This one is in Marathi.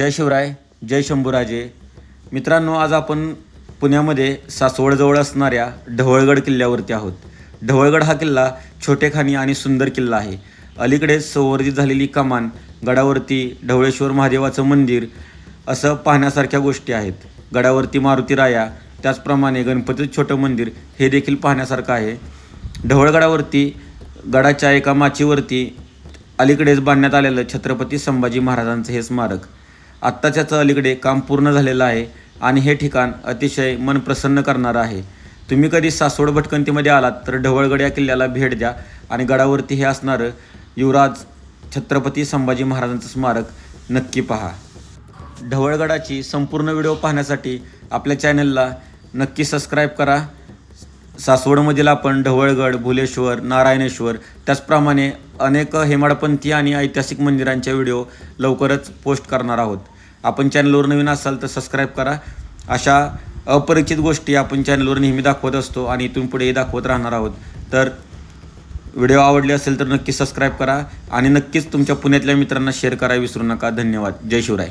जय शिवराय जय शंभूराजे. मित्रांनो आज आपण पुण्यामध्ये सासवडजवळ असणाऱ्या ढवळगड किल्ल्यावरती आहोत. ढवळगड हा किल्ला छोटेखानी आणि सुंदर किल्ला आहे. अलीकडेच संवर्धित झालेली कमान गडावरती ढवळेश्वर महादेवाचं मंदिर असं पाहण्यासारख्या गोष्टी आहेत. गडावरती मारुती राया त्याचप्रमाणे गणपतीचं छोटं मंदिर हे देखील पाहण्यासारखं आहे. ढवळगडावरती गडाच्या एका माचीवरती अलीकडेच बांधण्यात आलेलं छत्रपती संभाजी महाराजांचं हे स्मारक. आत्ताच्याच अलीकडे काम पूर्ण झालेलं आहे आणि हे ठिकाण अतिशय मन प्रसन्न करणारं आहे. तुम्ही कधी सासवड भटकंतीमध्ये आलात तर ढवळगड या किल्ल्याला भेट द्या आणि गडावरती हे असणारं युवराज छत्रपती संभाजी महाराजांचं स्मारक नक्की पहा. ढवळगडाची संपूर्ण व्हिडिओ पाहण्यासाठी आपल्या चॅनलला नक्की सबस्क्राईब करा. सासवडमधील आपण ढवळगड भुलेश्वर नारायणेश्वर त्याचप्रमाणे अनेक हेमाडपंथी आणि ऐतिहासिक मंदिरांच्या व्हिडिओ लवकरच पोस्ट करणार आहोत. आपण चॅनलवर नवीन असाल तर सबस्क्राईब करा. अशा अपरिचित गोष्टी आपण चॅनलवर नेहमी दाखवत असतो आणि इथून पुढेही दाखवत राहणार आहोत. तर व्हिडिओ आवडले असेल तर नक्की सबस्क्राईब करा आणि नक्कीच तुमच्या पुण्यातल्या मित्रांना शेअर करा. विसरू नका. धन्यवाद. जय शिवराय.